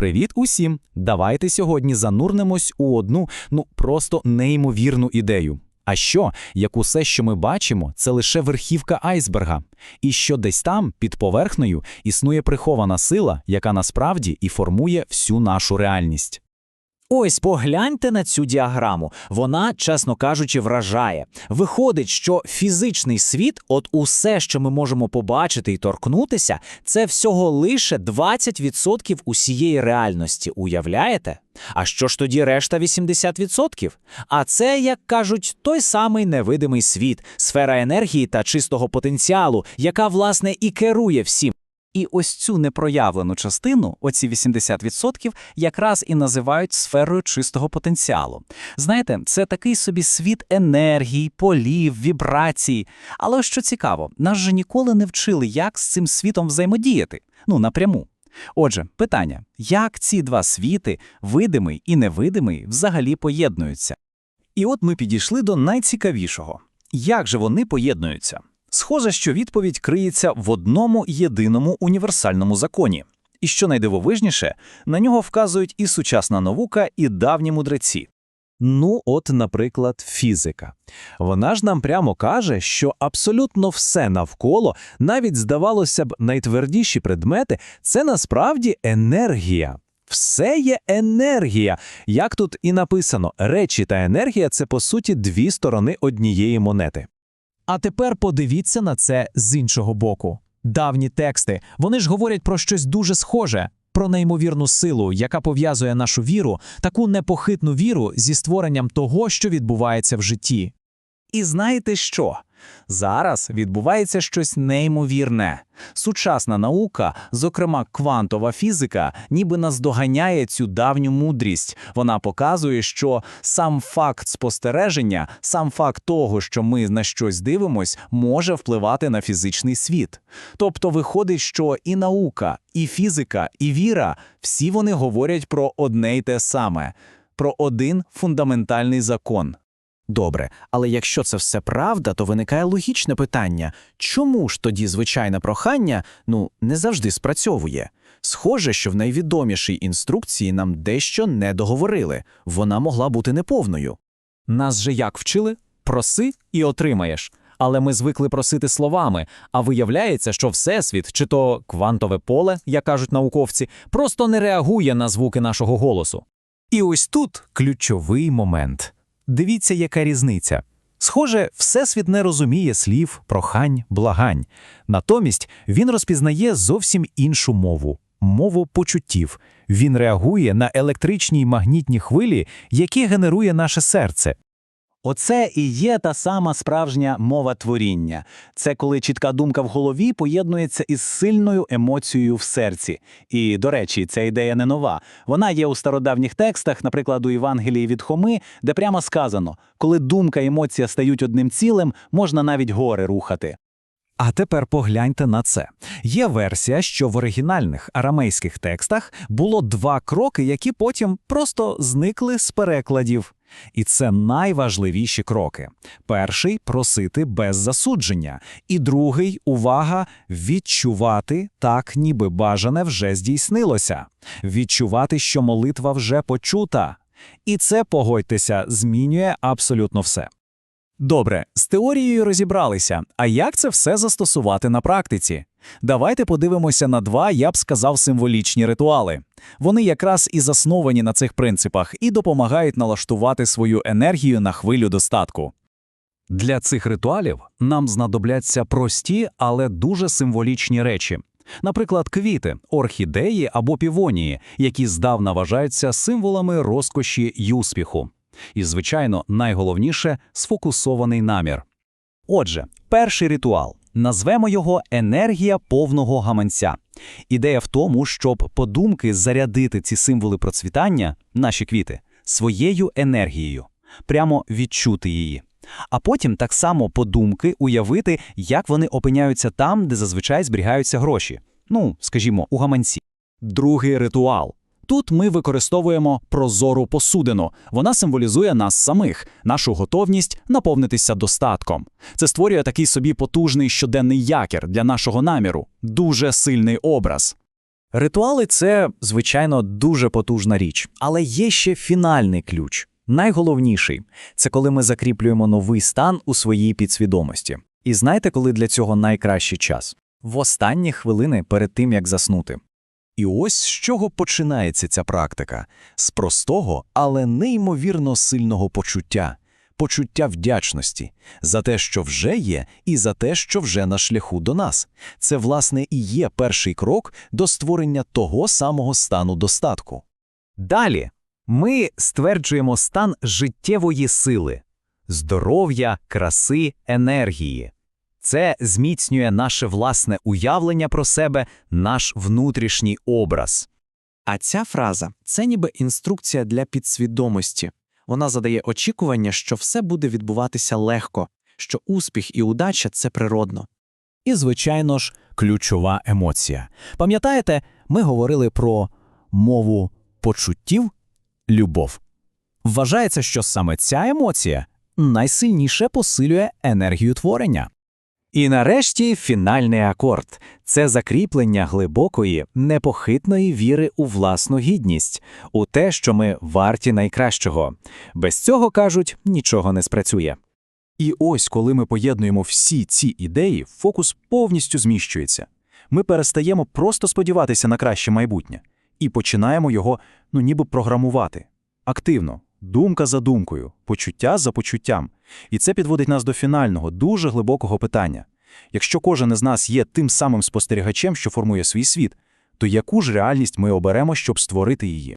Привіт усім! Давайте сьогодні занурнемось у одну, ну просто неймовірну ідею. А що, як усе, що ми бачимо, це лише верхівка айсберга, і що десь там, під поверхнею, існує прихована сила, яка насправді і формує всю нашу реальність. Ось погляньте на цю діаграму. Вона, чесно кажучи, вражає. Виходить, що фізичний світ, от усе, що ми можемо побачити і торкнутися, це всього лише 20% усієї реальності. Уявляєте? А що ж тоді решта 80%? А це, як кажуть, той самий невидимий світ, сфера енергії та чистого потенціалу, яка, власне, і керує всім. І ось цю непроявлену частину, оці 80%, якраз і називають сферою чистого потенціалу. Знаєте, це такий собі світ енергії, полів, вібрацій. Але що цікаво, нас же ніколи не вчили, як з цим світом взаємодіяти. Ну, напряму. Отже, питання: як ці два світи, видимий і невидимий, взагалі поєднуються? І от ми підійшли до найцікавішого. Як же вони поєднуються? Схоже, що відповідь криється в одному єдиному універсальному законі. І що найдивовижніше, на нього вказують і сучасна наука, і давні мудреці. Ну, от, наприклад, фізика. Вона ж нам прямо каже, що абсолютно все навколо, навіть здавалося б, найтвердіші предмети це насправді енергія. Все є енергія. Як тут і написано, речі та енергія це по суті дві сторони однієї монети. А тепер подивіться на це з іншого боку. Давні тексти, вони ж говорять про щось дуже схоже, про неймовірну силу, яка пов'язує нашу віру, таку непохитну віру зі створенням того, що відбувається в житті. І знаєте що? Зараз відбувається щось неймовірне. Сучасна наука, зокрема квантова фізика, ніби наздоганяє цю давню мудрість. Вона показує, що сам факт спостереження, сам факт того, що ми на щось дивимось, може впливати на фізичний світ. Тобто виходить, що і наука, і фізика, і віра всі вони говорять про одне й те саме, про один фундаментальний закон. Добре, але якщо це все правда, то виникає логічне питання чому ж тоді звичайне прохання ну не завжди спрацьовує? Схоже, що в найвідомішій інструкції нам дещо не договорили, вона могла бути неповною. Нас же як вчили? Проси і отримаєш. Але ми звикли просити словами, а виявляється, що Всесвіт, чи то квантове поле, як кажуть науковці, просто не реагує на звуки нашого голосу. І ось тут ключовий момент. Дивіться, яка різниця. Схоже, Всесвіт не розуміє слів, прохань, благань. Натомість він розпізнає зовсім іншу мову мову почуттів. Він реагує на електричні й магнітні хвилі, які генерує наше серце. Оце і є та сама справжня мова творіння. Це коли чітка думка в голові поєднується із сильною емоцією в серці. І, до речі, ця ідея не нова. Вона є у стародавніх текстах, наприклад, у Євангелії від Хоми, де прямо сказано: коли думка і емоція стають одним цілим, можна навіть гори рухати. А тепер погляньте на це. Є версія, що в оригінальних арамейських текстах було два кроки, які потім просто зникли з перекладів. І це найважливіші кроки. Перший просити без засудження, і другий увага відчувати так, ніби бажане вже здійснилося, відчувати, що молитва вже почута. І це, погодьтеся, змінює абсолютно все. Добре, з теорією розібралися. А як це все застосувати на практиці? Давайте подивимося на два, я б сказав, символічні ритуали. Вони якраз і засновані на цих принципах і допомагають налаштувати свою енергію на хвилю достатку. Для цих ритуалів нам знадобляться прості, але дуже символічні речі. Наприклад, квіти, орхідеї або півонії, які здавна вважаються символами розкоші й успіху. І, звичайно, найголовніше сфокусований намір. Отже, перший ритуал. Назвемо його енергія повного гаманця. Ідея в тому, щоб подумки зарядити ці символи процвітання, наші квіти, своєю енергією, прямо відчути її. А потім так само подумки уявити, як вони опиняються там, де зазвичай зберігаються гроші. Ну, скажімо, у гаманці. Другий ритуал. Тут ми використовуємо прозору посудину. Вона символізує нас самих, нашу готовність наповнитися достатком. Це створює такий собі потужний щоденний якір для нашого наміру, дуже сильний образ. Ритуали це, звичайно, дуже потужна річ, але є ще фінальний ключ. Найголовніший це коли ми закріплюємо новий стан у своїй підсвідомості. І знаєте, коли для цього найкращий час? В останні хвилини перед тим, як заснути. І ось з чого починається ця практика з простого, але неймовірно сильного почуття, почуття вдячності за те, що вже є, і за те, що вже на шляху до нас. Це, власне, і є перший крок до створення того самого стану достатку. Далі ми стверджуємо стан життєвої сили, здоров'я, краси, енергії. Це зміцнює наше власне уявлення про себе, наш внутрішній образ. А ця фраза це ніби інструкція для підсвідомості. Вона задає очікування, що все буде відбуватися легко, що успіх і удача це природно. І, звичайно ж, ключова емоція. Пам'ятаєте, ми говорили про мову почуттів любов. Вважається, що саме ця емоція найсильніше посилює енергію творення. І нарешті фінальний акорд це закріплення глибокої, непохитної віри у власну гідність, у те, що ми варті найкращого. Без цього кажуть, нічого не спрацює. І ось, коли ми поєднуємо всі ці ідеї, фокус повністю зміщується. Ми перестаємо просто сподіватися на краще майбутнє і починаємо його, ну ніби програмувати. Активно, думка за думкою, почуття за почуттям. І це підводить нас до фінального, дуже глибокого питання. Якщо кожен із нас є тим самим спостерігачем, що формує свій світ, то яку ж реальність ми оберемо, щоб створити її?